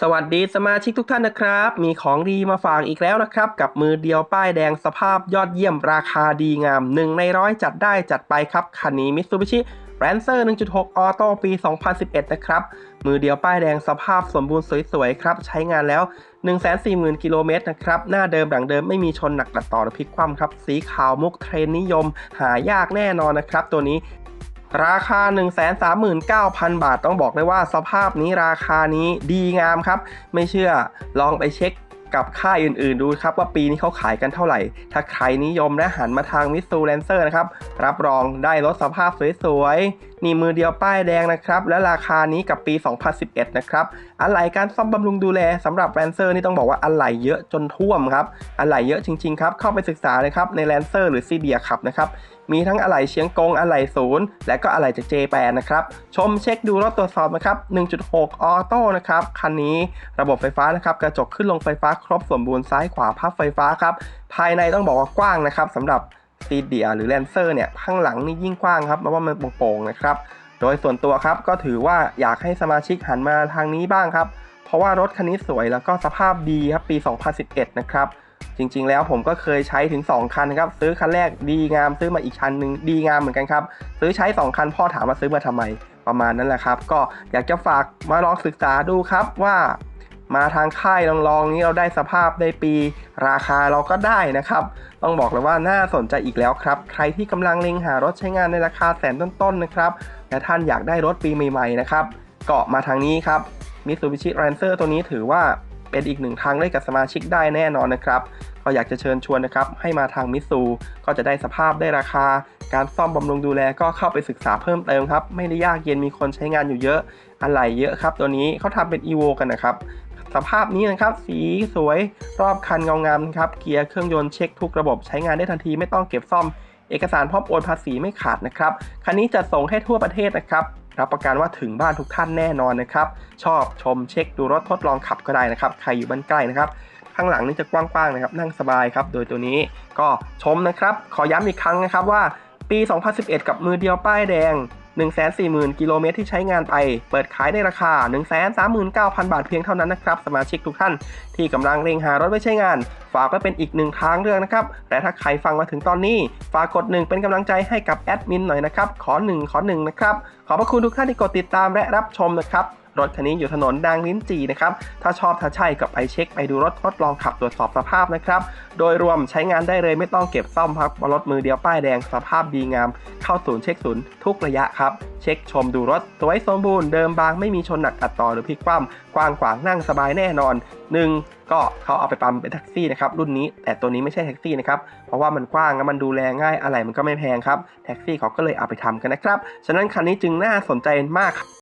สวัสดีสมาชิกทุกท่านนะครับ มีของดีมาฝากอีกแล้วนะครับ กับมือเดียวป้ายแดงสภาพยอดเยี่ยมราคาดีงาม 1 ในร้อยจัดได้จัดไปครับคันนี้มิตซูบิชิแรนเซอร์1.6 ออโต้ปี 2011 นะครับ มือเดียวป้ายแดงสภาพสมบูรณ์สวยๆครับ ใช้งานแล้ว 140,000 กิโลเมตรนะครับ หน้าเดิมหลังเดิมไม่มีชนหนักตัดต่อหรือพลิกคว่ำครับ สีขาวมุกเทรนนิยม หายากแน่นอนนะครับ ตัวนี้ ราคา 139,000 บาทต้องบอกเลยว่าสภาพนี้ราคานี้ดีงามครับ ไม่เชื่อลองไปเช็คกับค่ายอื่นๆดูครับว่าปีนี้เขาขายกันเท่าไหร่ ถ้าใครนิยมและหันมาทางมิสซูแลนเซอร์นะครับ รับรองได้รถสภาพสวย ๆนี่มือเดียวป้ายแดงนะครับ และราคานี้กับปี 2011 นะครับอะไหล่การซ่อมบำรุงดูแลสำหรับแลนเซอร์นี่ต้องบอกว่าอะไหล่เยอะจนท่วมครับอะไหล่เยอะจริงๆครับเข้าไปศึกษาเลยครับในแลนเซอร์หรือซีเดียขับนะครับมีทั้งอะไหล่เชียงกงอะไหล่ศูนย์และก็อะไหล่จากเจแปนนะครับ ชมเช็คดูรถตรวจสอบนะครับ 1.6 ออโต้นะครับ คันนี้ระบบไฟฟ้านะครับ กระจกขึ้นลงไฟฟ้าครบสมบูรณ์ซ้ายขวาพับไฟฟ้าครับ ภายในต้องบอกว่ากว้างนะครับสำหรับ ซีเดียหรือแลนเซอร์เนี่ยข้างหลังนี่ยิ่งกว้างครับเพราะว่ามันโป่งๆนะครับ โดยส่วนตัวครับก็ถือว่าอยากให้สมาชิกหันมาทางนี้บ้างครับ เพราะว่ารถคันนี้สวยแล้วก็สภาพดีครับปี 2011 นะครับ จริงๆแล้วผมก็เคยใช้ถึง 2 คันครับ ซื้อคันแรกดีงามซื้อมาอีกคันหนึ่งดีงามเหมือนกันครับ ซื้อใช้ 2 คันพ่อถามมาซื้อมาทำไมประมาณนั้นแหละครับ ก็อยากจะฝากมาลองศึกษาดูครับว่า มาทางค่ายลองๆนี้เราได้สภาพได้ปี ราคาเราก็ได้นะครับ ต้องบอกเลยว่าน่าสนใจอีกแล้วครับ ใครที่กำลังเล็งหารถใช้งานในราคาแสนต้นๆนะครับและท่านอยากได้รถปีใหม่ๆนะครับเก็มาทางนี้ครับ Mitsubishi Lancer ตัวนี้ถือว่าเป็นอีกหนึ่งทางเลือกกับสมาชิกได้แน่นอนนะครับก็อยากจะเชิญชวนนะครับให้มาทางมิตซูก็จะได้สภาพได้ราคา การซ่อมบำรุงดูแลก็เข้าไปศึกษาเพิ่มเติมครับ ไม่ได้ยากเย็นมีคนใช้งานอยู่เยอะอะไรเยอะครับ ตัวนี้เขาทำเป็น EVO กันนะครับ สภาพนี้นะครับ สีสวยรอบคันเงางามครับ เกียร์เครื่องยนต์เช็คทุกระบบใช้งานได้ทันทีไม่ต้องเก็บซ่อม เอกสารพร้อมโอนภาษีไม่ขาดนะครับ คันนี้จะส่งให้ทั่วประเทศนะครับรับประกันว่าถึงบ้านทุกท่านแน่นอนนะครับ ชอบชมเช็คดูรถทดลองขับก็ได้นะครับ ใครอยู่บ้านใกล้นะครับ ข้างหลังนี่จะกว้างๆนะครับ นั่งสบายครับ โดยตัวนี้ก็ชมนะครับ ขอย้ำอีกครั้งนะครับว่า ปี 2011 กับมือเดียวป้ายแดง 140,000 กิโลเมตรที่ใช้งานไป เปิดขายในราคา 139,000 บาทเพียงเท่านั้นนะครับ สมาชิกทุกท่านที่กำลังเร่งหารถไว้ใช้งาน ฝากไว้เป็นอีกหนึ่งทางเลือกนะครับ และถ้าใครฟังมาถึงตอนนี้ ฝากกดหนึ่งเป็นกำลังใจให้กับแอดมินหน่อยนะครับ ขอหนึ่งขอหนึ่งนะครับ ขอบพระคุณทุกท่านที่กดติดตามและรับชมนะครับ รถคันนี้อยู่ถนนดังลิ้นจีนะครับ ถ้าชอบถ้าใช่ก็ไปเช็คไปดูรถทดลองขับตรวจสอบสภาพนะครับ โดยรวมใช้งานได้เลยไม่ต้องเก็บซ่อมครับรถมือเดียวป้ายแดงสภาพดีงาม เข้าศูนย์เช็คศูนย์ทุกระยะครับ เช็คชมดูรถสวยสมบูรณ์เดิมบางไม่มีชนหนักตัดต่อหรือพลิกคว่ำกว้างขวางนั่งสบายแน่นอน 1 ก็เขาเอาไปปั๊มเป็นแท็กซี่นะครับรุ่นนี้แต่ตัวนี้ไม่ใช่แท็กซี่นะครับเพราะว่ามันกว้างและมันดูแลง่ายอะไรมันก็ไม่แพงครับแท็กซี่เขาก็เลยเอาไปทำกันนะครับฉะนั้นคันนี้จึงน่าสนใจมาก